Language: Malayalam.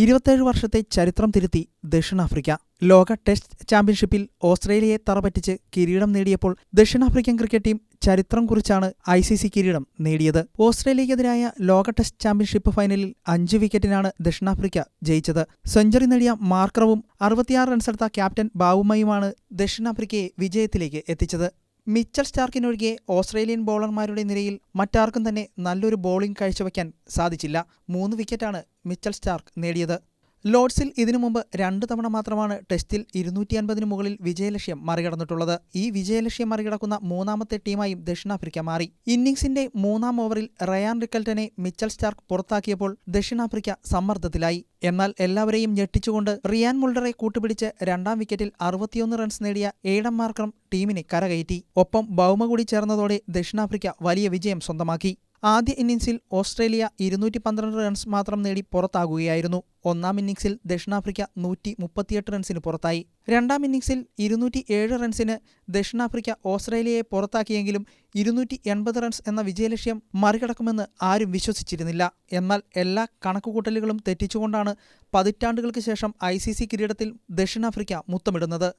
ഇരുപത്തേഴ് വർഷത്തെ ചരിത്രം തിരുത്തി ദക്ഷിണാഫ്രിക്ക. ലോക ടെസ്റ്റ് ചാമ്പ്യൻഷിപ്പിൽ ഓസ്ട്രേലിയയെ തറപറ്റിച്ച് കിരീടം നേടിയപ്പോൾ ദക്ഷിണാഫ്രിക്കൻ ക്രിക്കറ്റ് ടീം ചരിത്രം കുറിച്ചാണ് ഐ സി സി കിരീടം നേടിയത്. ഓസ്ട്രേലിയക്കെതിരായ ലോക ടെസ്റ്റ് ചാമ്പ്യൻഷിപ്പ് ഫൈനലിൽ അഞ്ച് വിക്കറ്റിനാണ് ദക്ഷിണാഫ്രിക്ക ജയിച്ചത്. സെഞ്ചുറി നേടിയ മാർക്കറവും അറുപത്തിയാറ് റൺസെടുത്ത ക്യാപ്റ്റൻ ബാവുമയുമാണ് ദക്ഷിണാഫ്രിക്കയെ വിജയത്തിലേക്ക് എത്തിച്ചത്. മിച്ചൽ സ്റ്റാർക്കിനൊഴികെ ഓസ്ട്രേലിയൻ ബൗളർമാരുടെ നിരയിൽ മറ്റാർക്കും തന്നെ നല്ലൊരു ബോളിംഗ് കാഴ്ചവെക്കാൻ സാധിച്ചില്ല. മൂന്ന് വിക്കറ്റാണ് മിച്ചൽ സ്റ്റാർക്ക് നേടിയത്. ലോർഡ്സിൽ ഇതിനു മുമ്പ് രണ്ടു തവണ മാത്രമാണ് ടെസ്റ്റിൽ ഇരുന്നൂറ്റി അൻപതിനു മുകളിൽ വിജയലക്ഷ്യം മറികടന്നിട്ടുള്ളത്. ഈ വിജയലക്ഷ്യം മറികടക്കുന്ന മൂന്നാമത്തെ ടീമായും ദക്ഷിണാഫ്രിക്ക മാറി. ഇന്നിംഗ്സിന്റെ മൂന്നാം ഓവറിൽ റയാൻ റിക്കൽട്ടനെ മിച്ചൽ സ്റ്റാർക്ക് പുറത്താക്കിയപ്പോൾ ദക്ഷിണാഫ്രിക്ക സമ്മർദ്ദത്തിലായി. എന്നാൽ എല്ലാവരെയും ഞെട്ടിച്ചുകൊണ്ട് റിയാൻ മുൾഡറെ കൂട്ടുപിടിച്ച് രണ്ടാം വിക്കറ്റിൽ അറുപത്തിയൊന്ന് റൺസ് നേടിയ ഏഡം മാർക്രം ടീമിനെ കരകയറ്റി. ഒപ്പം ബൗമ കൂടി ചേർന്നതോടെ ദക്ഷിണാഫ്രിക്ക വലിയ വിജയം സ്വന്തമാക്കി. ആദ്യ ഇന്നിംഗ്സിൽ ഓസ്ട്രേലിയ ഇരുന്നൂറ്റി പന്ത്രണ്ട് റൺസ് മാത്രം നേടി പുറത്താകുകയായിരുന്നു. ഒന്നാം ഇന്നിംഗ്സിൽ ദക്ഷിണാഫ്രിക്ക നൂറ്റി മുപ്പത്തിയെട്ട് റൺസിന് പുറത്തായി. രണ്ടാം ഇന്നിംഗ്സിൽ ഇരുന്നൂറ്റി ഏഴ് റൺസിന് ദക്ഷിണാഫ്രിക്ക ഓസ്ട്രേലിയയെ പുറത്താക്കിയെങ്കിലും ഇരുന്നൂറ്റി എൺപത് റൺസ് എന്ന വിജയലക്ഷ്യം മറികടക്കുമെന്ന് ആരും വിശ്വസിച്ചിരുന്നില്ല. എന്നാൽ എല്ലാ കണക്കുകൂട്ടലുകളും തെറ്റിച്ചുകൊണ്ടാണ് പതിറ്റാണ്ടുകൾക്ക് ശേഷം ഐ കിരീടത്തിൽ ദക്ഷിണാഫ്രിക്ക മുത്തമിടുന്നത്.